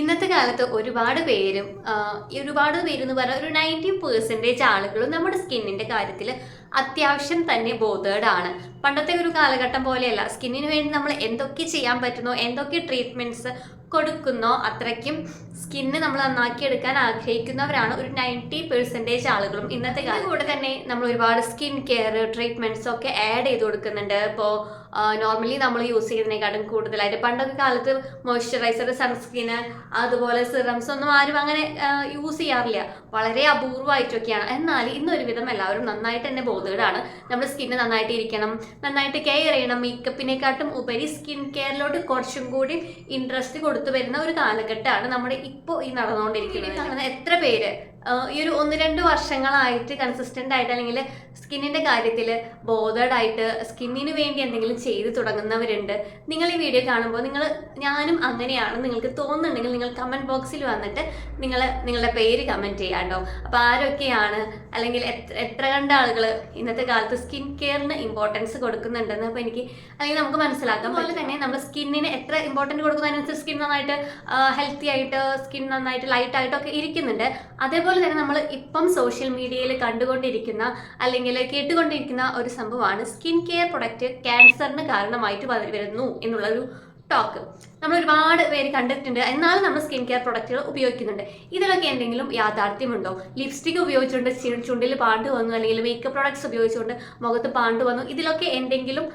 ഇന്നത്തെ കാലത്ത് ഒരുപാട് പേരും ഒരുപാട് പേരെന്ന് പറഞ്ഞാൽ ഒരു നയന്റി പെർസെന്റേജ് ആളുകളും നമ്മുടെ സ്കിന്നിന്റെ കാര്യത്തിൽ അത്യാവശ്യം തന്നെ ബോധേഡ് ആണ്. പണ്ടത്തെ ഒരു കാലഘട്ടം പോലെയല്ല. സ്കിന്നിന് വേണ്ടി നമ്മൾ എന്തൊക്കെ ചെയ്യാൻ പറ്റുന്നോ എന്തൊക്കെ ട്രീറ്റ്മെന്റ്സ് കൊടുക്കുന്നോ അത്രയ്ക്കും സ്കിന്ന് നമ്മൾ നന്നാക്കി എടുക്കാൻ ആഗ്രഹിക്കുന്നവരാണ് ഒരു നയന്റി പെർസെന്റേജ് ആളുകളും. ഇന്നത്തെ കാലം കൂടെ തന്നെ നമ്മൾ ഒരുപാട് സ്കിൻ കെയർ ട്രീറ്റ്മെന്റ്സ് ഒക്കെ ആഡ് ചെയ്ത് കൊടുക്കുന്നുണ്ട്. ഇപ്പോൾ നോർമലി നമ്മൾ യൂസ് ചെയ്യുന്നതിനെക്കാട്ടും കൂടുതലായിട്ട്. പണ്ടൊക്കെ കാലത്ത് മോയ്സ്ചറൈസർ സൺസ്ക്രീന് അതുപോലെ സിറംസ് ഒന്നും ആരും അങ്ങനെ യൂസ് ചെയ്യാറില്ല. വളരെ അപൂർവമായിട്ടൊക്കെയാണ്. എന്നാൽ ഇന്നൊരു വിധം എല്ലാവരും നന്നായിട്ട് തന്നെ ബോധേഡാണ് നമ്മുടെ സ്കിന്ന് നന്നായിട്ട് ഇരിക്കണം നന്നായിട്ട് കെയർ ചെയ്യണം. മേക്കപ്പിനെക്കാട്ടും ഉപരി സ്കിൻ കെയറിലോട്ട് കുറച്ചും കൂടി ഇൻട്രസ്റ്റ് കൊടുത്തു വരുന്ന ഒരു കാലഘട്ടമാണ് നമ്മുടെ ഇപ്പോൾ ഈ നടന്നുകൊണ്ടിരിക്കുന്നത്. എത്ര പേര്? ഈ ഒരു ഒന്ന് രണ്ട് വർഷങ്ങളായിട്ട് കൺസിസ്റ്റന്റ് ആയിട്ട് അല്ലെങ്കിൽ സ്കിന്നിന്റെ കാര്യത്തിൽ ബോധേഡ് ആയിട്ട് സ്കിന്നിന് വേണ്ടി എന്തെങ്കിലും ചെയ്തു തുടങ്ങുന്നവരുണ്ട്. നിങ്ങൾ ഈ വീഡിയോ കാണുമ്പോൾ നിങ്ങൾ ഞാനും അങ്ങനെയാണ് നിങ്ങൾക്ക് തോന്നുന്നുണ്ടെങ്കിൽ നിങ്ങൾ കമന്റ് ബോക്സിൽ വന്നിട്ട് നിങ്ങൾ നിങ്ങളുടെ പേര് കമന്റ് ചെയ്യാണ്ടോ അപ്പോൾ ആരൊക്കെയാണ് അല്ലെങ്കിൽ എത്ര എത്ര കണ്ട ആളുകൾ ഇന്നത്തെ കാലത്ത് സ്കിൻ കെയറിന് ഇമ്പോർട്ടൻസ് കൊടുക്കുന്നുണ്ടെന്ന് അപ്പോൾ എനിക്ക് അല്ലെങ്കിൽ നമുക്ക് മനസ്സിലാക്കാം അതുപോലെ തന്നെ നമ്മൾ സ്കിന്നിന് എത്ര ഇമ്പോർട്ടന്റ് കൊടുക്കുന്നതിനനുസരിച്ച് സ്കിൻ നന്നായിട്ട് ഹെൽത്തി ആയിട്ട് സ്കിൻ നന്നായിട്ട് ലൈറ്റ് ആയിട്ടൊക്കെ ഇരിക്കുന്നുണ്ട്. അതേപോലെ തന്നെ നമ്മൾ ഇപ്പം സോഷ്യൽ മീഡിയയിൽ കണ്ടുകൊണ്ടിരിക്കുന്ന അല്ലെങ്കിൽ കേട്ടുകൊണ്ടിരിക്കുന്ന ഒരു സംഭവമാണ് സ്കിൻ കെയർ പ്രൊഡക്റ്റ് ക്യാൻസറിന് കാരണമായിട്ട് വരുന്നു എന്നുള്ളൊരു ടോക്ക് നമ്മൾ ഒരുപാട് പേര് കണ്ടിട്ടുണ്ട്. എന്നാലും നമ്മൾ സ്കിൻ കെയർ പ്രൊഡക്റ്റുകൾ ഉപയോഗിക്കുന്നുണ്ട്. ഇതിലൊക്കെ എന്തെങ്കിലും യാഥാർത്ഥ്യമുണ്ടോ? ലിപ്സ്റ്റിക് ഉപയോഗിച്ചുകൊണ്ട് ചുണ്ടിൽ പാണ്ട് വന്നു അല്ലെങ്കിൽ മേക്കപ്പ് പ്രോഡക്ട്സ് ഉപയോഗിച്ചുകൊണ്ട് മുഖത്ത് പാണ്ട് വന്നു. ഇതിലൊക്കെ എന്തെങ്കിലും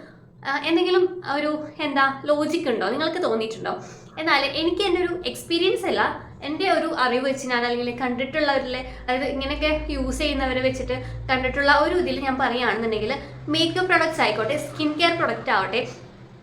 എന്തെങ്കിലും ഒരു എന്താ ലോജിക് ഉണ്ടോ? നിങ്ങൾക്ക് തോന്നിയിട്ടുണ്ടോ? എന്നാൽ എനിക്ക് എന്റെ ഒരു എക്സ്പീരിയൻസ് അല്ല. എന്റെ ഒരു അറിവ് വെച്ച് ഞാൻ അല്ലെങ്കിൽ കണ്ടിട്ടുള്ളവരിലെ അതായത് ഇങ്ങനെയൊക്കെ യൂസ് ചെയ്യുന്നവരെ വെച്ചിട്ട് കണ്ടിട്ടുള്ള ഒരു ഇതിൽ ഞാൻ പറയുകയാണെന്നുണ്ടെങ്കിൽ മേക്കപ്പ് പ്രൊഡക്ട്സ് ആയിക്കോട്ടെ സ്കിൻ കെയർ പ്രൊഡക്റ്റ് ആവട്ടെ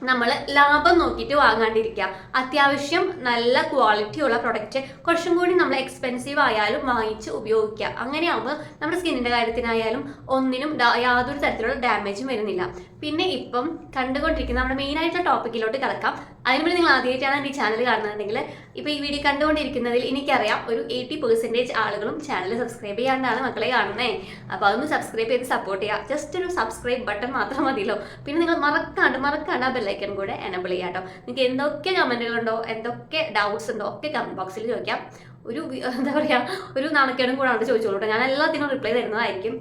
നമ്മൾ ലാഭം നോക്കിയിട്ട് വാങ്ങാണ്ടിരിക്കുക. അത്യാവശ്യം നല്ല ക്വാളിറ്റി ഉള്ള പ്രൊഡക്റ്റ് കുറച്ചും കൂടി നമ്മൾ എക്സ്പെൻസീവ് ആയാലും വാങ്ങിച്ച് ഉപയോഗിക്കുക. അങ്ങനെയാകുമ്പോൾ നമ്മുടെ സ്കിന്നിന്റെ കാര്യത്തിനായാലും ഒന്നിനും യാതൊരു തരത്തിലുള്ള ഡാമേജും വരുന്നില്ല. പിന്നെ ഇപ്പം കണ്ടുകൊണ്ടിരിക്കുന്ന നമ്മുടെ മെയിനായിട്ടുള്ള ടോപ്പിക്കിലോട്ട് കിടക്കാം. അതിന് വേണ്ടി നിങ്ങൾ ആദ്യമായിട്ടാണ് എന്റെ ഈ ചാനൽ കാണുന്നുണ്ടെങ്കിൽ ഇപ്പോൾ ഈ വീഡിയോ കണ്ടുകൊണ്ടിരിക്കുന്നതിൽ എനിക്കറിയാം ഒരു എയ്റ്റി പെർസെന്റേജ് ആളുകളും ചാനൽ സബ്സ്ക്രൈബ് ചെയ്യാണ്ടാണ് മക്കളെ കാണുന്നത് അപ്പോൾ അതൊന്ന് സബ്സ്ക്രൈബ് ചെയ്ത് സപ്പോർട്ട് ചെയ്യുക. ജസ്റ്റ് ഒരു സബ്സ്ക്രൈബ് ബട്ടൺ മാത്രം മതിയല്ലോ. പിന്നെ നിങ്ങൾ മറക്കാണ്ട് മറക്കാണ്ട് ആ ബെല്ലൈക്കൺ കൂടെ എനബിൾ ചെയ്യാട്ടോ നിങ്ങൾക്ക് എന്തൊക്കെ കമന്റുകളുണ്ടോ എന്തൊക്കെ ഡൗട്ട്സ് ഉണ്ടോ ഒക്കെ കമന്റ് ബോക്സിൽ ചോദിക്കാം. ഒരു എന്താ പറയുക ഒരു നാണക്കേടും കൂടാണ്ട് ചോദിച്ചോളൂ ഞാൻ എല്ലാത്തിനും റിപ്ലൈ തരുന്നതായിരിക്കും.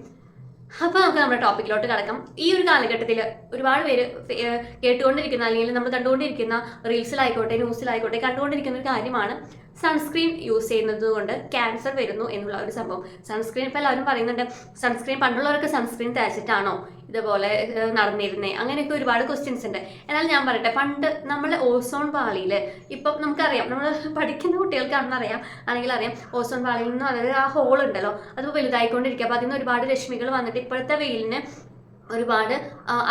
അപ്പോൾ നമുക്ക് നമ്മുടെ ടോപ്പിക്കിലോട്ട് കിടക്കാം. ഈ ഒരു കാലഘട്ടത്തിൽ ഒരുപാട് പേര് കേട്ടുകൊണ്ടിരിക്കുന്ന അല്ലെങ്കിൽ നമ്മൾ കണ്ടുകൊണ്ടിരിക്കുന്ന റീൽസിലായിക്കോട്ടെ ന്യൂസിലായിക്കോട്ടെ കണ്ടുകൊണ്ടിരിക്കുന്ന ഒരു കാര്യമാണ് സൺസ്ക്രീൻ യൂസ് ചെയ്യുന്നത് കൊണ്ട് ക്യാൻസർ വരുന്നു എന്നുള്ള ഒരു സംഭവം. സൺസ്ക്രീൻ ഇപ്പോൾ എല്ലാവരും പറയുന്നുണ്ട് സൺസ്ക്രീൻ പണ്ടുള്ളവരൊക്കെ സൺസ്ക്രീൻ തേച്ചിട്ടാണോ ഇതുപോലെ നടന്നിരുന്നേ? അങ്ങനെയൊക്കെ ഒരുപാട് ക്വസ്റ്റ്യൻസ് ഉണ്ട്. എന്നാൽ ഞാൻ പറയട്ടെ പണ്ട് നമ്മൾ ഓസോൺ പാളിയിൽ ഇപ്പം നമുക്കറിയാം നമ്മൾ പഠിക്കുന്ന കുട്ടികൾക്കാണെന്ന് അറിയാം ആണെങ്കിൽ അറിയാം ഓസോൺ പാളിയിൽ നിന്ന് അതായത് ആ ഹോൾ ഉണ്ടല്ലോ അത് വലുതായിക്കൊണ്ടിരിക്കുക അപ്പോൾ അതിൽ നിന്ന് ഒരുപാട് രശ്മികൾ വന്നിട്ട് ഇപ്പോഴത്തെ വെയിലിന് ഒരുപാട്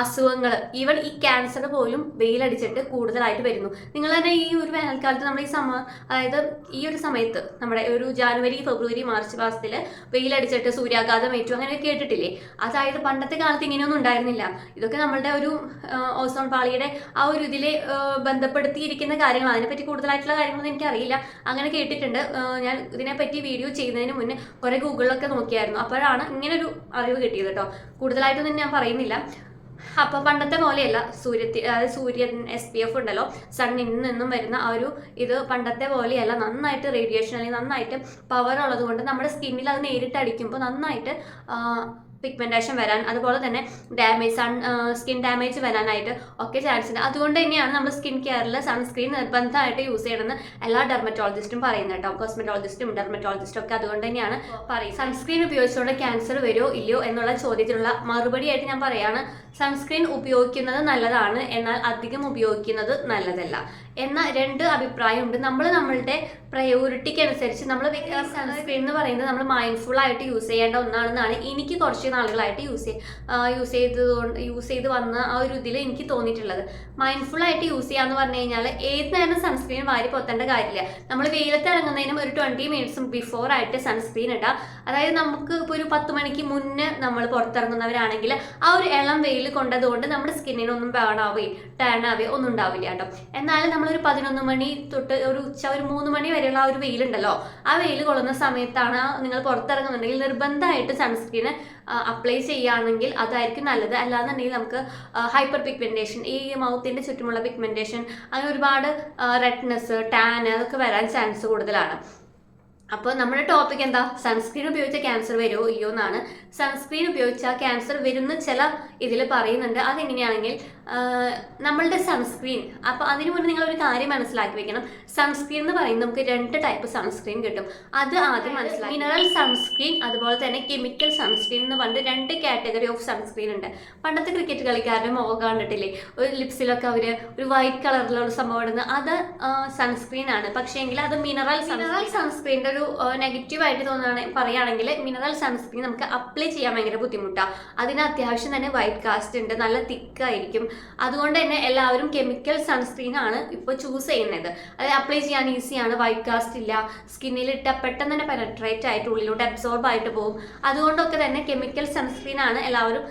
അസുഖങ്ങൾ ഈവൻ ഈ ക്യാൻസർ പോലും വെയിലടിച്ചിട്ട് കൂടുതലായിട്ട് വരുന്നു. നിങ്ങൾ തന്നെ ഈ ഒരു വേനൽക്കാലത്ത് നമ്മുടെ ഈ സമ അതായത് ഈ ഒരു സമയത്ത് നമ്മുടെ ഒരു ജാനുവരി ഫെബ്രുവരി മാർച്ച് മാസത്തിൽ വെയിലടിച്ചിട്ട് സൂര്യാഘാതം ഏറ്റു അങ്ങനെ കേട്ടിട്ടില്ലേ? അതായത് പണ്ടത്തെ കാലത്ത് ഇങ്ങനെയൊന്നും ഉണ്ടായിരുന്നില്ല. ഇതൊക്കെ നമ്മളുടെ ഒരു ഓസോൺ പാളിയുടെ ആ ഒരു ഇതിൽ ബന്ധപ്പെടുത്തിയിരിക്കുന്ന കാര്യങ്ങൾ അതിനെപ്പറ്റി കൂടുതലായിട്ടുള്ള കാര്യങ്ങളൊന്നും എനിക്കറിയില്ല. അങ്ങനെ കേട്ടിട്ടുണ്ട്. ഞാൻ ഇതിനെപ്പറ്റി വീഡിയോ ചെയ്യുന്നതിന് മുന്നേ കുറേ ഗൂഗിളിലൊക്കെ നോക്കിയായിരുന്നു. അപ്പോഴാണ് ഇങ്ങനെ ഒരു അറിവ് കിട്ടിയത് കേട്ടോ. കൂടുതലായിട്ടൊന്നും ഞാൻ പറയുന്നില്ല. അപ്പോൾ പണ്ടത്തെ പോലെയല്ല. സൂര്യത്തി അതായത് സൂര്യൻ എസ് പി എഫ് ഉണ്ടല്ലോ. സണ്ണിൽ നിന്നും വരുന്ന ആ ഒരു ഇത് പണ്ടത്തെ പോലെയല്ല. നന്നായിട്ട് റേഡിയേഷൻ അല്ലെങ്കിൽ നന്നായിട്ട് പവർ ഉള്ളത് കൊണ്ട് നമ്മുടെ സ്കിന്നിൽ അത് നേരിട്ട് അടിക്കുമ്പോൾ നന്നായിട്ട് പിഗ്മെന്റേഷൻ വരാൻ അതുപോലെ തന്നെ ഡാമേജ് സൺ സ്കിൻ ഡാമേജ് വരാനായിട്ട് ഒക്കെ ചാൻസ് ഉണ്ട്. അതുകൊണ്ട് തന്നെയാണ് നമ്മൾ സ്കിൻ കെയറിൽ സൺസ്ക്രീൻ നിർബന്ധമായിട്ട് യൂസ് ചെയ്യണമെന്ന് എല്ലാ ഡെർമറ്റോളജിസ്റ്റും പറയുന്നത് കേട്ടോ. കോസ്മെറ്റോളജിസ്റ്റും ഡെർമറ്റോളജിസ്റ്റും ഒക്കെ അതുകൊണ്ട് തന്നെയാണ് പറയും സൺസ്ക്രീൻ ഉപയോഗിച്ചുകൊണ്ട് ക്യാൻസർ വരുമോ ഇല്ലയോ എന്നുള്ള ചോദ്യത്തിനുള്ള മറുപടിയായിട്ട് ഞാൻ പറയാണ്. സൺസ്ക്രീൻ ഉപയോഗിക്കുന്നത് നല്ലതാണ് എന്നാൽ അധികം ഉപയോഗിക്കുന്നത് നല്ലതല്ല. എന്ന രണ്ട് അഭിപ്രായമുണ്ട് നമ്മൾ നമ്മളുടെ പ്രയോറിറ്റിക്ക് അനുസരിച്ച് നമ്മൾ സൺസ്ക്രീൻ എന്ന് പറയുന്നത് നമ്മൾ മൈൻഡ്ഫുൾ ആയിട്ട് യൂസ് ചെയ്യേണ്ട ഒന്നാണെന്നാണ് എനിക്ക് കുറച്ച് നാളുകളായിട്ട് യൂസ് യൂസ് ചെയ്തതുകൊണ്ട് യൂസ് ചെയ്ത് വന്ന ആ ഒരു ഇതിൽ എനിക്ക് തോന്നിയിട്ടുള്ളത്. മൈൻഡ്ഫുൾ ആയിട്ട് യൂസ് ചെയ്യാന്ന് പറഞ്ഞു കഴിഞ്ഞാൽ ഏത് നേരം സൺസ്ക്രീൻ വാരി പൊത്തേണ്ട കാര്യമില്ല. നമ്മൾ വെയിലത്ത് ഇറങ്ങുന്നതിനും ഒരു ട്വന്റി മിനിറ്റ്സും ബിഫോർ ആയിട്ട് സൺസ്ക്രീൻ ഇടുക അതായത് നമുക്ക് ഇപ്പോൾ ഒരു പത്ത് മണിക്ക് മുന്നേ നമ്മൾ പുറത്തിറങ്ങുന്നവരാണെങ്കിൽ ആ ഒരു ഇളം വെയിൽ കൊണ്ടതുകൊണ്ട് നമ്മുടെ സ്കിന്നിനൊന്നും ബേൺ ആവുകയും ടേൺ ആവുകയോ ഒന്നും ഉണ്ടാവില്ല കേട്ടോ. എന്നാലും ഒരു പതിനൊന്ന് മണി തൊട്ട് ഒരു ഉച്ച ഒരു മൂന്ന് മണി വരെയുള്ള ആ ഒരു വെയിലുണ്ടല്ലോ ആ വെയിൽ കൊള്ളുന്ന സമയത്താണ് നിങ്ങൾ പുറത്തിറങ്ങുന്നുണ്ടെങ്കിൽ നിർബന്ധമായിട്ട് സൺസ്ക്രീന് അപ്ലൈ ചെയ്യുകയാണെങ്കിൽ അതായിരിക്കും നല്ലത്. അല്ലാന്നുണ്ടെങ്കിൽ നമുക്ക് ഹൈപ്പർ പിഗ്മെന്റേഷൻ ഈ മൗത്തിന്റെ ചുറ്റുമുള്ള പിഗ്മെന്റേഷൻ അങ്ങനെ ഒരുപാട് റെഡ്നെസ് ടാൻ അതൊക്കെ വരാൻ ചാൻസ് കൂടുതലാണ്. അപ്പോൾ നമ്മുടെ ടോപ്പിക് എന്താ? സൺസ്ക്രീൻ ഉപയോഗിച്ച ക്യാൻസർ വരുമോ അയ്യോ എന്നാണ്. സൺസ്ക്രീൻ ഉപയോഗിച്ച ക്യാൻസർ വരുന്ന ചില ഇതിൽ പറയുന്നുണ്ട്. അതെങ്ങനെയാണെങ്കിൽ നമ്മളുടെ സൺസ്ക്രീൻ അപ്പോൾ അതിനു മുന്നേ നിങ്ങൾ ഒരു കാര്യം മനസ്സിലാക്കി വെക്കണം. സൺസ്ക്രീൻ എന്ന് പറയുന്നത് നമുക്ക് രണ്ട് ടൈപ്പ് സൺസ്ക്രീൻ കിട്ടും. അത് ആദ്യം മനസ്സിലാക്കി. മിനറൽ സൺസ്ക്രീൻ അതുപോലെ തന്നെ കെമിക്കൽ സൺസ്ക്രീൻ എന്ന് പറഞ്ഞിട്ട് രണ്ട് കാറ്റഗറി ഓഫ് സൺസ്ക്രീൻ ഉണ്ട്. പണ്ടത്തെ ക്രിക്കറ്റ് കളിക്കാരുടെ മുഖം കണ്ടിട്ടില്ലേ? ഒരു ലിപ്സിലൊക്കെ അവർ ഒരു വൈറ്റ് കളറിലുള്ള സംഭവം ഇടുന്നത് അത് സൺസ്ക്രീൻ ആണ്. പക്ഷേ എങ്കിൽ അത് മിനറൽ മിനറൽ സൺസ്ക്രീന്റെ ഒരു നെഗറ്റീവ് ആയിട്ട് തോന്നുകയാണ് പറയുകയാണെങ്കിൽ മിനറൽ സൺസ്ക്രീൻ നമുക്ക് അപ്ലൈ ചെയ്യാൻ ഭയങ്കര ബുദ്ധിമുട്ടാണ് അതിന് അത്യാവശ്യം തന്നെ വൈറ്റ് കാസ്റ്റ് ഉണ്ട് നല്ല തിക്കായിരിക്കും അതുകൊണ്ട് തന്നെ എല്ലാവരും കെമിക്കൽ സൺസ്ക്രീൻ ആണ് ഇപ്പോൾ ചൂസ് ചെയ്യുന്നത്. അത് അപ്ലൈ ചെയ്യാൻ ഈസിയാണ് വൈറ്റ് കാസ്റ്റ് ഇല്ല. സ്കിന്നിൽ ഇട്ട പെട്ടെന്ന് തന്നെ പെനട്രേറ്റ് ആയിട്ട് ഉള്ളിലോട്ട് അബ്സോർബ് ആയിട്ട് പോകും. അതുകൊണ്ടൊക്കെ തന്നെ കെമിക്കൽ സൺസ്ക്രീൻ ആണ് എല്ലാവരും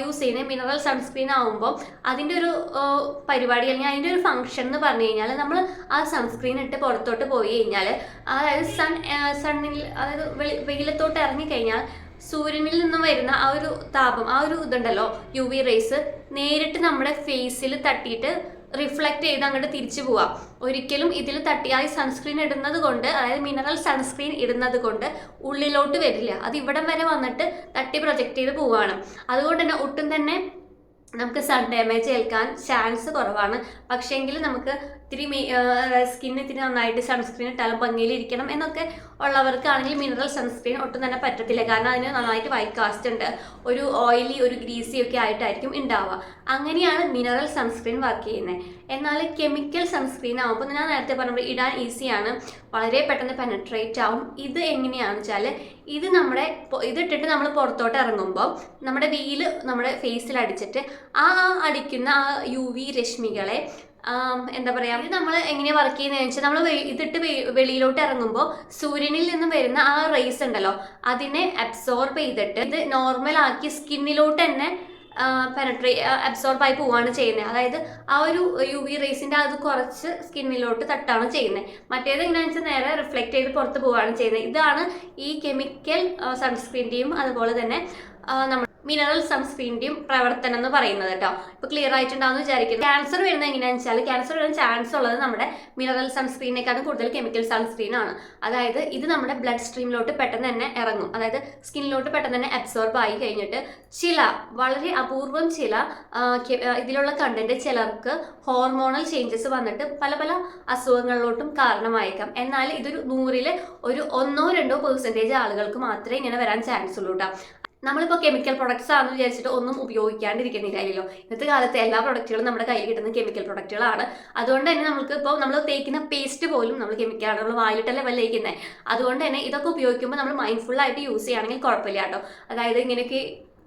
യൂസ് ചെയ്യുന്നത്. മിനറൽ സൺസ്ക്രീൻ ആകുമ്പോൾ അതിന്റെ ഒരു പരിപാടി അല്ലെങ്കിൽ അതിന്റെ ഒരു ഫംഗ്ഷൻ എന്ന് പറഞ്ഞു കഴിഞ്ഞാൽ നമ്മൾ ആ സൺസ്ക്രീൻ ഇട്ട് പുറത്തോട്ട് പോയി കഴിഞ്ഞാൽ അതായത് സൺ സണ്ണിൽ അതായത് വെയിലത്തോട്ട് ഇറങ്ങിക്കഴിഞ്ഞാൽ സൂര്യനിൽ നിന്നും വരുന്ന ആ ഒരു താപം ആ ഒരു ഇതുണ്ടല്ലോ യു വി റേസ് നേരിട്ട് നമ്മുടെ ഫേസിൽ തട്ടിയിട്ട് റിഫ്ലക്റ്റ് ചെയ്ത് അങ്ങോട്ട് തിരിച്ചു പോവാം. ഒരിക്കലും ഇതിൽ തട്ടിയായി സൺസ്ക്രീൻ ഇടുന്നത് കൊണ്ട് അതായത് മിനറൽ സൺസ്ക്രീൻ ഇടുന്നത് കൊണ്ട് ഉള്ളിലോട്ട് വരില്ല. അത് ഇവിടം വരെ വന്നിട്ട് തട്ടി പ്രൊജക്റ്റ് ചെയ്ത് പോവാണ്. അതുകൊണ്ട് തന്നെ ഒട്ടും തന്നെ നമുക്ക് സൺ ഡാമേജ് ഏൽക്കാൻ ചാൻസ് കുറവാണ്. പക്ഷേങ്കിൽ നമുക്ക് ഇത്തിരി സ്കിൻ ഇത്തിരി നന്നായിട്ട് സൺസ്ക്രീൻ ഇട്ടാലും ഭംഗിയിലിരിക്കണം എന്നൊക്കെ ഉള്ളവർക്കാണെങ്കിൽ മിനറൽ സൺസ്ക്രീൻ ഒട്ടും തന്നെ പറ്റത്തില്ല. കാരണം അതിന് നന്നായിട്ട് വൈറ്റ് കാസ്റ്റ് ഉണ്ട്. ഒരു ഓയിലി ഒരു ഗ്രീസി ഒക്കെ ആയിട്ടായിരിക്കും ഉണ്ടാവുക അങ്ങനെയാണ് മിനറൽ സൺസ്ക്രീൻ വർക്ക് ചെയ്യുന്നത് എന്നാൽ കെമിക്കൽ സൺസ്ക്രീൻ ആകുമ്പോൾ ഞാൻ നേരത്തെ പറഞ്ഞപ്പോൾ ഇടാൻ ഈസിയാണ് വളരെ പെട്ടെന്ന് പെനട്രേറ്റ് ആവും. ഇത് എങ്ങനെയാണെന്ന് വെച്ചാൽ ഇത് നമ്മുടെ ഇതിട്ടിട്ട് നമ്മൾ പുറത്തോട്ട് ഇറങ്ങുമ്പോൾ നമ്മുടെ വീൽ നമ്മുടെ ഫേസിൽ അടിച്ചിട്ട് ആ അടിക്കുന്ന ആ യു വി രശ്മികളെ എന്താ പറയാ നമ്മൾ എങ്ങനെയാ വർക്ക് ചെയ്യുന്നതെന്ന് വെച്ചാൽ നമ്മൾ ഇതിട്ട് വെളിയിലോട്ട് ഇറങ്ങുമ്പോൾ സൂര്യനിൽ നിന്നും വരുന്ന ആ റേസ് ഉണ്ടല്ലോ അതിനെ അബ്സോർബ് ചെയ്തിട്ട് ഇത് നോർമൽ ആക്കി സ്കിന്നിലോട്ട് തന്നെ പെനട്രേ അബ്സോർബ് ആയി പോവാണ് ചെയ്യുന്നത് അതായത് ആ ഒരു യു വി റേസിന്റെ അത് കുറച്ച് സ്കിന്നിലോട്ട് തട്ടാണ് ചെയ്യുന്നത് മറ്റേത് എങ്ങനെയാണെന്ന് വെച്ചാൽ നേരെ റിഫ്ലക്റ്റ് ചെയ്ത് പുറത്ത് പോവുകയാണ് ചെയ്യുന്നത് ഇതാണ് ഈ കെമിക്കൽ സൺസ്ക്രീന്റെയും അതുപോലെ തന്നെ നമ്മൾ മിനറൽ സൺസ്ക്രീനിന്റെയും പ്രവർത്തനം എന്ന് പറയുന്നത് കേട്ടോ. ഇപ്പൊ ക്ലിയർ ആയിട്ടുണ്ടാവും വിചാരിക്കുന്നു. ക്യാൻസർ വരുന്നത് എങ്ങനെയാണെന്ന് വെച്ചാൽ ക്യാൻസർ വരാൻ ചാൻസ് ഉള്ളത് നമ്മുടെ മിനറൽ സൺസ്ക്രീനേക്കാളും കൂടുതൽ കെമിക്കൽ സൺസ്ക്രീൻ ആണ്. അതായത് ഇത് നമ്മുടെ ബ്ലഡ് സ്ട്രീമിലോട്ട് പെട്ടെന്ന് തന്നെ ഇറങ്ങും. അതായത് സ്കിന്നിലോട്ട് പെട്ടെന്ന് തന്നെ അബ്സോർബ് ആയി കഴിഞ്ഞിട്ട് ചില വളരെ അപൂർവം ചില ഇതിലുള്ള കണ്ടന്റ് ചിലർക്ക് ഹോർമോണൽ ചേഞ്ചസ് വന്നിട്ട് പല പല അസുഖങ്ങളിലോട്ടും കാരണമായേക്കാം. എന്നാൽ ഇതൊരു നൂറിൽ ഒരു ഒന്നോ രണ്ടോ പെർസെന്റേജ് ആളുകൾക്ക് മാത്രമേ ഇങ്ങനെ വരാൻ ചാൻസ് ഉള്ളൂ കേട്ടോ. നമ്മളിപ്പോൾ കെമിക്കൽ പ്രൊഡക്ട്സ് ആണെന്ന് വിചാരിച്ചിട്ട് ഒന്നും ഉപയോഗിക്കാണ്ടിരിക്കുന്നില്ലല്ലോ ഇന്നത്തെ കാലത്ത് എല്ലാ പ്രൊഡക്റ്റുകളും നമ്മുടെ കയ്യിൽ കിട്ടുന്ന കെമിക്കൽ പ്രൊഡക്റ്റുകളാണ് അതുകൊണ്ട് തന്നെ നമുക്ക് ഇപ്പോൾ നമ്മൾ തേക്കുന്ന പേസ്റ്റ് പോലും നമ്മൾ കെമിക്കലാണ് നമ്മൾ വായിലിട്ടല്ലേ വല്ല തേക്കുന്നത് അതുകൊണ്ട് തന്നെ ഇതൊക്കെ ഉപയോഗിക്കുമ്പോൾ നമ്മൾ മൈൻഡ്ഫുൾ ആയിട്ട് യൂസ് ചെയ്യുകയാണെങ്കിൽ കുഴപ്പമില്ല കേട്ടോ. അതായത് ഇങ്ങനെയൊക്കെ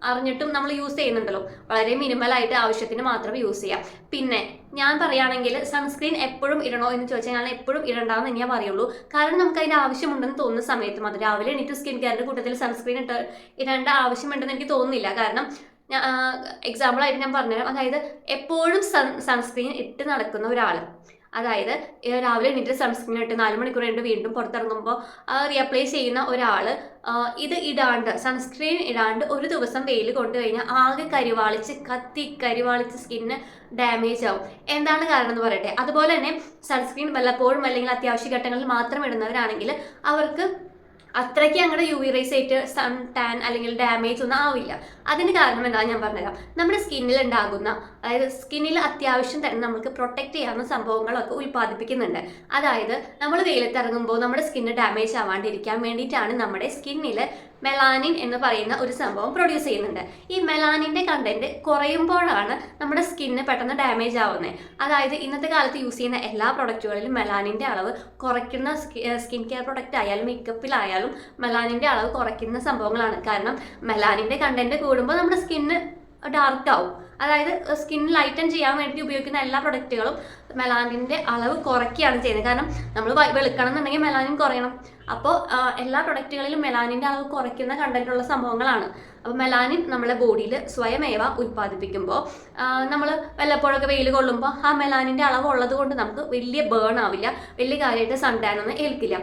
അറിഞ്ഞിട്ടും നമ്മൾ യൂസ് ചെയ്യുന്നുണ്ടല്ലോ. വളരെ മിനിമലായിട്ട് ആവശ്യത്തിന് മാത്രമേ യൂസ് ചെയ്യാം. പിന്നെ ഞാൻ പറയുകയാണെങ്കിൽ സൺസ്ക്രീൻ എപ്പോഴും ഇടണോ എന്ന് ചോദിച്ചാൽ ഞാൻ എപ്പോഴും ഇടണ്ടാവുന്ന ഞാൻ പറയുള്ളൂ. കാരണം നമുക്ക് അതിന്റെ ആവശ്യമുണ്ടെന്ന് തോന്നുന്ന സമയത്ത് മാത്രം. രാവിലെ എണീറ്റ് സ്കിൻ കെയറിന്റെ കൂട്ടത്തിൽ സൺസ്ക്രീൻ ഇട്ട് ഇടേണ്ട ആവശ്യമുണ്ടെന്ന് എനിക്ക് തോന്നുന്നില്ല. കാരണം എക്സാമ്പിൾ ആയിട്ട് ഞാൻ പറഞ്ഞുതരാം. അതായത് എപ്പോഴും സൺ സൺസ്ക്രീൻ ഇട്ട് നടക്കുന്ന ഒരാൾ അതായത് രാവിലെ എണീറ്റ് സൺസ്ക്രീൻ ഇട്ട് നാല് മണിക്കൂർ കഴിഞ്ഞിട്ട് വീണ്ടും പുറത്തിറങ്ങുമ്പോൾ റീഅപ്ലൈ ചെയ്യുന്ന ഒരാൾ ഇത് ഇടാണ്ട് സൺസ്ക്രീൻ ഇടാണ്ട് ഒരു ദിവസം വെയിൽ കൊണ്ടു കഴിഞ്ഞാൽ ആകെ കരിവാളിച്ച് കത്തി കരിവാളിച്ച് സ്കിന്ന് ഡാമേജ് ആവും. എന്താണ് കാരണം എന്ന് പറയട്ടെ? അതുപോലെ തന്നെ സൺസ്ക്രീൻ വല്ലപ്പോഴും അല്ലെങ്കിൽ അത്യാവശ്യ ഘട്ടങ്ങളിൽ മാത്രം ഇടുന്നവരാണെങ്കിൽ അവർക്ക് അത്രയ്ക്ക് ഞങ്ങളുടെ യു വി റേസ് ആയിട്ട് സൺ ടാൻ അല്ലെങ്കിൽ ഡാമേജ് ഒന്നും ആവില്ല. അതിന് കാരണം എന്താണെന്ന് ഞാൻ പറഞ്ഞുതരാം നമ്മുടെ സ്കിന്നിൽ ഉണ്ടാകുന്ന അതായത് സ്കിന്നിൽ അത്യാവശ്യം തന്നെ നമുക്ക് പ്രൊട്ടക്ട് ചെയ്യാവുന്ന സംഭവങ്ങളൊക്കെ ഉൽപ്പാദിപ്പിക്കുന്നുണ്ട്. അതായത് നമ്മൾ വെയിലത്ത് ഇറങ്ങുമ്പോൾ നമ്മുടെ സ്കിന്ന് ഡാമേജ് ആവാണ്ടിരിക്കാൻ വേണ്ടിയിട്ടാണ് നമ്മുടെ സ്കിന്നിൽ മെലാനിൻ എന്ന് പറയുന്ന ഒരു സംഭവം പ്രൊഡ്യൂസ് ചെയ്യുന്നുണ്ട്. ഈ മെലാനിന്റെ കണ്ടന്റ് കുറയുമ്പോഴാണ് നമ്മുടെ സ്കിന്ന് പെട്ടെന്ന് ഡാമേജ് ആവുന്നത് അതായത് ഇന്നത്തെ കാലത്ത് യൂസ് ചെയ്യുന്ന എല്ലാ പ്രൊഡക്റ്റുകളിലും മെലാനിന്റെ അളവ് കുറയ്ക്കുന്ന സ്കിൻ കെയർ പ്രൊഡക്റ്റ് ആയാലും മേക്കപ്പിലായാലും മെലാനിന്റെ അളവ് കുറയ്ക്കുന്ന സംഭവങ്ങളാണ്. കാരണം മെലാനിന്റെ കണ്ടന്റ് കൂടുമ്പോൾ നമ്മുടെ സ്കിന്ന് ഡാർക്ക് ആവും. അതായത് സ്കിൻ ലൈറ്റൻ ചെയ്യാൻ വേണ്ടി ഉപയോഗിക്കുന്ന എല്ലാ പ്രൊഡക്റ്റുകളും മെലാനിന്റെ അളവ് കുറയ്ക്കുകയാണ് ചെയ്യുന്നത്. കാരണം നമ്മൾ വെളുക്കണം എന്നുണ്ടെങ്കിൽ മെലാനിൻ കുറയണം. അപ്പോൾ എല്ലാ പ്രൊഡക്റ്റുകളിലും മെലാനിന്റെ അളവ് കുറയ്ക്കുന്ന കണ്ടന്റുള്ള സംഭവങ്ങളാണ്. അപ്പോൾ മെലാനിൻ നമ്മുടെ ബോഡിയിൽ സ്വയമേവ ഉൽപ്പാദിപ്പിക്കുമ്പോൾ നമ്മൾ വല്ലപ്പോഴൊക്കെ വെയിൽ കൊള്ളുമ്പോൾ ആ മെലാനിന്റെ അളവ് ഉള്ളത് കൊണ്ട് നമുക്ക് വലിയ ബേൺ ആവില്ല. വലിയ കാര്യമായിട്ട് സൺ ടാൻ ഒന്നും ഏൽക്കില്ല.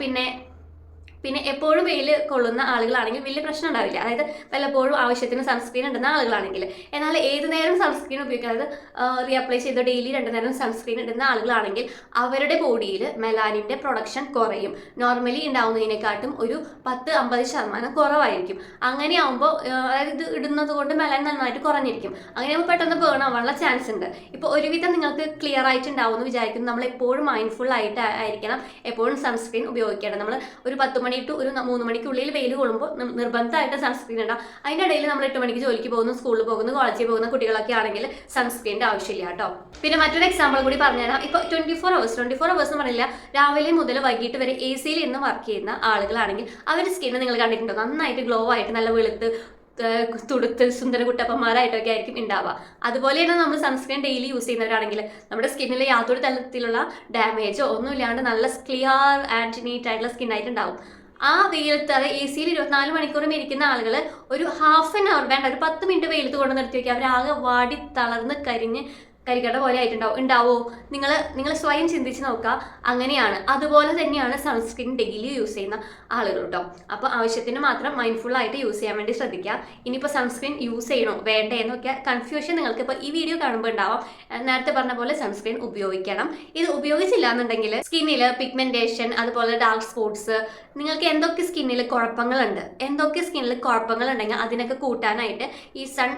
പിന്നെ പിന്നെ എപ്പോഴും വെയിൽ കൊള്ളുന്ന ആളുകളാണെങ്കിൽ വലിയ പ്രശ്നം ഉണ്ടാവില്ല. അതായത് വല്ലപ്പോഴും ആവശ്യത്തിന് സൺസ്ക്രീൻ ഇടുന്ന ആളുകളാണെങ്കിൽ. എന്നാൽ ഏത് നേരം സൺസ്ക്രീൻ ഉപയോഗിക്കാതെ റീഅപ്ലൈ ചെയ്ത് ഡെയിലി രണ്ട് നേരം സൺസ്ക്രീൻ ഇടുന്ന ആളുകളാണെങ്കിൽ അവരുടെ ബോഡിയിൽ മെലാനിന്റെ പ്രൊഡക്ഷൻ കുറയും. നോർമലി ഉണ്ടാവുന്നതിനെക്കാട്ടും ഒരു പത്ത് അമ്പത് ശതമാനം കുറവായിരിക്കും. അങ്ങനെയാവുമ്പോൾ അതായത് ഇത് ഇടുന്നത് കൊണ്ട് മെലാൻ നന്നായിട്ട് കുറഞ്ഞിരിക്കും. അങ്ങനെയാകുമ്പോൾ പെട്ടെന്ന് ബേൺ ആവാനുള്ള ചാൻസ് ഉണ്ട്. ഇപ്പോൾ ഒരുവിധം നിങ്ങൾക്ക് ക്ലിയർ ആയിട്ട് ഉണ്ടാവുമെന്ന് വിചാരിക്കുന്നു. നമ്മൾ എപ്പോഴും മൈൻഡ്ഫുൾ ആയിട്ട് ആയിരിക്കണം. എപ്പോഴും സൺസ്ക്രീൻ ഉപയോഗിക്കണം നമ്മൾ ഒരു പത്ത് മണി ടു ഒരു മൂന്ന് മണിക്കുള്ളിൽ വെയിൽ കൊള്ളുമ്പോൾ നിർബന്ധമായിട്ട് സൺസ്ക്രീൻ ഉണ്ടാവും അതിന്റെ ഇടയിൽ നമ്മൾ എട്ട് മണിക്ക് ജോലിക്ക് പോകുന്നു സ്കൂളിൽ പോകുന്നു കോളേജിൽ പോകുന്ന കുട്ടികളൊക്കെ ആണെങ്കിൽ സൺസ്ക്രീന്റെ ആവശ്യമില്ല കേട്ടോ. പിന്നെ മറ്റൊരു എക്സാമ്പിൾ കൂടി പറഞ്ഞുതരാം ഇപ്പോൾ twenty four hours twenty four hours എന്ന് പറഞ്ഞില്ല രാവിലെ മുതൽ വൈകിട്ട് വരെ എ സിയിൽ ഇരുന്ന് വർക്ക് ചെയ്യുന്ന ആളുകളാണെങ്കിൽ അവരുടെ സ്കിന്ന് നിങ്ങൾ കണ്ടിട്ടുണ്ടോ? നന്നായിട്ട് ഗ്ലോ ആയിട്ട് നല്ല വെളുത്ത് തുടുത്ത് സുന്ദര കുട്ടപ്പന്മാരായിട്ടൊക്കെ ആയിരിക്കും ഉണ്ടാവുക അതുപോലെയാണ് നമ്മൾ സൺസ്ക്രീൻ ഡെയിലി യൂസ് ചെയ്യുന്നവരാണെങ്കിൽ നമ്മുടെ സ്കിന്നിൽ യാതൊരു തരത്തിലുള്ള ഡാമേജോ ഒന്നുമില്ലാണ്ട് നല്ല ക്ലിയർ ആൻഡ് നീറ്റ് ആയിട്ടുള്ള സ്കിൻ ആയിട്ട് ഉണ്ടാവും ആ വെയിലത്ത് എ സിയിൽ ഇരുപത്തിനാല് മണിക്കൂറും ഇരിക്കുന്ന ആളുകൾ ഒരു ഹാഫ് ആൻ അവർ വേണ്ട ഒരു പത്ത് മിനിറ്റ് വെയിലത്ത് കൊണ്ട് നിർത്തി വയ്ക്കുക അവരാകെ വാടി തളർന്ന് കരിഞ്ഞ് കരിക്കട്ട പോലെ ആയിട്ടുണ്ടാവും ഉണ്ടാവോ? നിങ്ങൾ നിങ്ങൾ സ്വയം ചിന്തിച്ച് നോക്കുക. അങ്ങനെയാണ്. അതുപോലെ തന്നെയാണ് സൺസ്ക്രീൻ ഡെയിലി യൂസ് ചെയ്യുന്ന ആളുകൾ കേട്ടോ അപ്പോൾ ആവശ്യത്തിന് മാത്രം മൈൻഡ്ഫുൾ ആയിട്ട് യൂസ് ചെയ്യാൻ വേണ്ടി ശ്രദ്ധിക്കുക. ഇനിയിപ്പോൾ സൺസ്ക്രീൻ യൂസ് ചെയ്യണോ? വേണ്ടേ എന്നൊക്കെ കൺഫ്യൂഷൻ നിങ്ങൾക്ക് ഇപ്പോൾ ഈ വീഡിയോ കാണുമ്പോൾ ഉണ്ടാവാം. നേരത്തെ പറഞ്ഞ പോലെ സൺസ്ക്രീൻ ഉപയോഗിക്കണം. ഇത് ഉപയോഗിച്ചില്ല എന്നുണ്ടെങ്കിൽ സ്കിന്നിൽ പിഗ്മെന്റേഷൻ അതുപോലെ ഡാർക്ക് സ്പോട്ട്സ് നിങ്ങൾക്ക് എന്തൊക്കെ സ്കിന്നിൽ കുഴപ്പങ്ങളുണ്ട്? എന്തൊക്കെ സ്കിന്നിൽ കുഴപ്പങ്ങളുണ്ടെങ്കിൽ അതിനൊക്കെ കൂട്ടാനായിട്ട് ഈ സൺ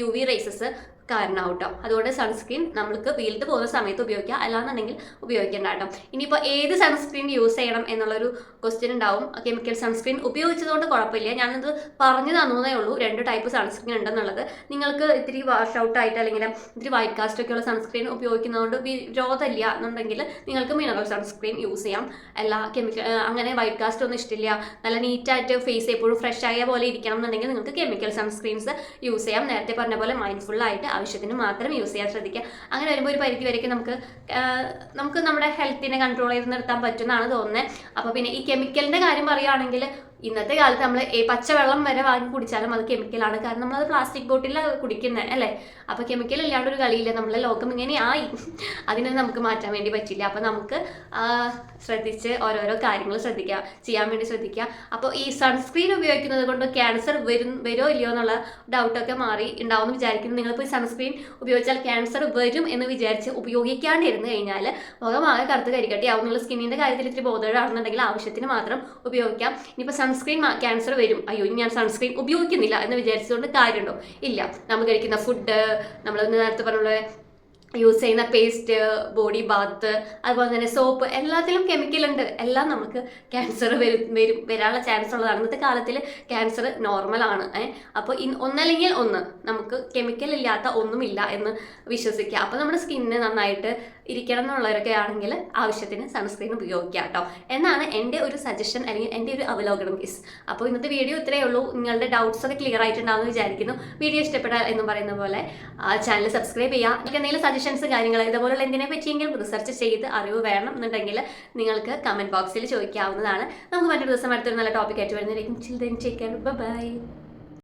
യു വി റേസസ് കാരണമാവും കേട്ടോ അതുകൊണ്ട് സൺസ്ക്രീൻ നമ്മൾക്ക് വെയിലത്ത് പോകുന്ന സമയത്ത് ഉപയോഗിക്കുക അല്ലാന്നുണ്ടെങ്കിൽ ഉപയോഗിക്കേണ്ട കേട്ടോ. ഇനിയിപ്പോൾ ഏത് സൺസ്ക്രീൻ യൂസ് ചെയ്യണം എന്നുള്ളൊരു ക്വസ്റ്റ്യൻ ഉണ്ടാവും. കെമിക്കൽ സൺസ്ക്രീൻ ഉപയോഗിച്ചതുകൊണ്ട് കുഴപ്പമില്ല. ഞാനത് പറഞ്ഞു തന്നതേ ഉള്ളൂ. രണ്ട് ടൈപ്പ് സൺസ്ക്രീൻ ഉണ്ടെന്നുള്ളത്. നിങ്ങൾക്ക് ഇത്തിരി വാഷ് ഔട്ട് ആയിട്ട് അല്ലെങ്കിൽ ഇത്തിരി വൈറ്റ് കാസ്റ്റ് ഒക്കെ ഉള്ള സൺസ്ക്രീൻ ഉപയോഗിക്കുന്നതുകൊണ്ട് വിരോധമില്ല എന്നുണ്ടെങ്കിൽ നിങ്ങൾക്ക് മിനറൽ സൺസ്ക്രീൻ യൂസ് ചെയ്യാം. അല്ല കെമിക്കൽ അങ്ങനെ വൈറ്റ് കാസ്റ്റ് ഒന്നും ഇഷ്ടമില്ല നല്ല നീറ്റായിട്ട് ഫേസ് എപ്പോഴും ഫ്രഷ് ആയ പോലെ ഇരിക്കണം എന്നുണ്ടെങ്കിൽ നിങ്ങൾക്ക് കെമിക്കൽ സൺസ്ക്രീൻസ് യൂസ് ചെയ്യാം. നേരത്തെ പറഞ്ഞ പോലെ മൈൻഡ്ഫുള്ളായിട്ട് ആവശ്യത്തിന് മാത്രം യൂസ് ചെയ്യാൻ ശ്രദ്ധിക്കുക. അങ്ങനെ വരുമ്പോൾ ഒരു പരിധി വരയ്ക്ക് നമുക്ക് നമുക്ക് നമ്മുടെ ഹെൽത്തിനെ കൺട്രോൾ ചെയ്ത് നിർത്താൻ പറ്റുമെന്നാണ് തോന്നുന്നത് അപ്പോൾ പിന്നെ ഈ കെമിക്കലിന്റെ കാര്യം പറയുകയാണെങ്കിൽ ഇന്നത്തെ കാലത്ത് നമ്മൾ പച്ചവെള്ളം വരെ വാങ്ങി കുടിച്ചാലും അത് കെമിക്കലാണ് കാരണം നമ്മൾ അത് പ്ലാസ്റ്റിക് ബോട്ടിലാണ് കുടിക്കുന്നത് അല്ലേ? അപ്പോൾ കെമിക്കൽ ഇല്ലാണ്ട് ഒരു കളിയില്ല. നമ്മളെ ലോകം ഇങ്ങനെ ആയി. അതിനെ നമുക്ക് മാറ്റാൻ വേണ്ടി പറ്റില്ല. അപ്പോൾ നമുക്ക് ശ്രദ്ധിച്ച് ഓരോരോ കാര്യങ്ങൾ ശ്രദ്ധിക്കാം. ചെയ്യാൻ വേണ്ടി ശ്രദ്ധിക്കുക അപ്പോൾ ഈ സൺസ്ക്രീൻ ഉപയോഗിക്കുന്നത് കൊണ്ട് ക്യാൻസർ വരും വരുമോ ഇല്ലയോ എന്നുള്ള ഡൗട്ടൊക്കെ മാറി ഉണ്ടാവും എന്ന് വിചാരിക്കുന്നു. നിങ്ങളിപ്പോൾ ഈ സൺസ്ക്രീൻ ഉപയോഗിച്ചാൽ ക്യാൻസർ വരും എന്ന് വിചാരിച്ച് ഉപയോഗിക്കാണ്ടിരുന്നു കഴിഞ്ഞാൽ മുഖമാകെ കറുത്ത് കരിക്കട്ടെ ആവും നിങ്ങൾ സ്കിന്നിന്റെ കാര്യത്തിൽ ഇത്തിരി ബോധമാണെന്നുണ്ടെങ്കിൽ ആവശ്യത്തിന് മാത്രം ഉപയോഗിക്കാം. ഇനിയിപ്പോൾ സൺസ്ക്രീൻ ക്യാൻസർ വരും. അയ്യോ ഞാൻ സൺസ്ക്രീൻ ഉപയോഗിക്കുന്നില്ല എന്ന് വിചാരിച്ചുകൊണ്ട് കാര്യമുണ്ടോ? ഇല്ല. നമ്മൾ കഴിക്കുന്ന ഫുഡ് നമ്മൾ നേരത്തെ പറഞ്ഞ യൂസ് ചെയ്യുന്ന പേസ്റ്റ് ബോഡി ബാത്ത് അതുപോലെ തന്നെ സോപ്പ് എല്ലാത്തിലും കെമിക്കൽ ഉണ്ട്. എല്ലാം നമുക്ക് ക്യാൻസർ വരും വരും വരാനുള്ള ചാൻസ് ഉള്ളതാണ്. ഇന്നത്തെ കാലത്തിൽ ക്യാൻസർ നോർമലാണ് ഏഹ് അപ്പോൾ ഇൻ ഒന്നല്ലെങ്കിൽ ഒന്ന്. നമുക്ക് കെമിക്കൽ ഇല്ലാത്ത ഒന്നുമില്ല എന്ന് വിശ്വസിക്കുക അപ്പോൾ നമ്മുടെ സ്കിന്നിന് നന്നായിട്ട് ഇരിക്കണം എന്നുള്ളവരൊക്കെ ആണെങ്കിൽ ആവശ്യത്തിന് സൺസ്ക്രീൻ ഉപയോഗിക്കുക കേട്ടോ. എന്നാണ് എന്റെ ഒരു സജഷൻ അല്ലെങ്കിൽ എന്റെ ഒരു അവലോകനം കേസ് അപ്പോൾ ഇന്നത്തെ വീഡിയോ ഇത്രയേ ഉള്ളൂ. നിങ്ങളുടെ ഡൗട്ട്സ് ഒക്കെ ക്ലിയർ ആയിട്ടുണ്ടാവുമെന്ന് വിചാരിക്കുന്നു. വീഡിയോ ഇഷ്ടപ്പെട്ടാൽ എന്ന് പറയുന്ന പോലെ ചാനൽ സബ്സ്ക്രൈബ് ചെയ്യുക. എന്തെങ്കിലും സജഷൻസ് കാര്യങ്ങൾ ഇതുപോലുള്ള എന്തിനെ പറ്റിയെങ്കിലും റിസർച്ച് ചെയ്ത് അറിവ് വേണം എന്നുണ്ടെങ്കിൽ നിങ്ങൾക്ക് കമന്റ് ബോക്സിൽ ചോദിക്കാവുന്നതാണ്. നമുക്ക് മറ്റൊരു ദിവസം അടുത്തൊരു നല്ല ടോപ്പിക് ആയിട്ട് വരുന്നതായിരിക്കും. ചിൽ ദൻ ചേക്കാൻ ബൈ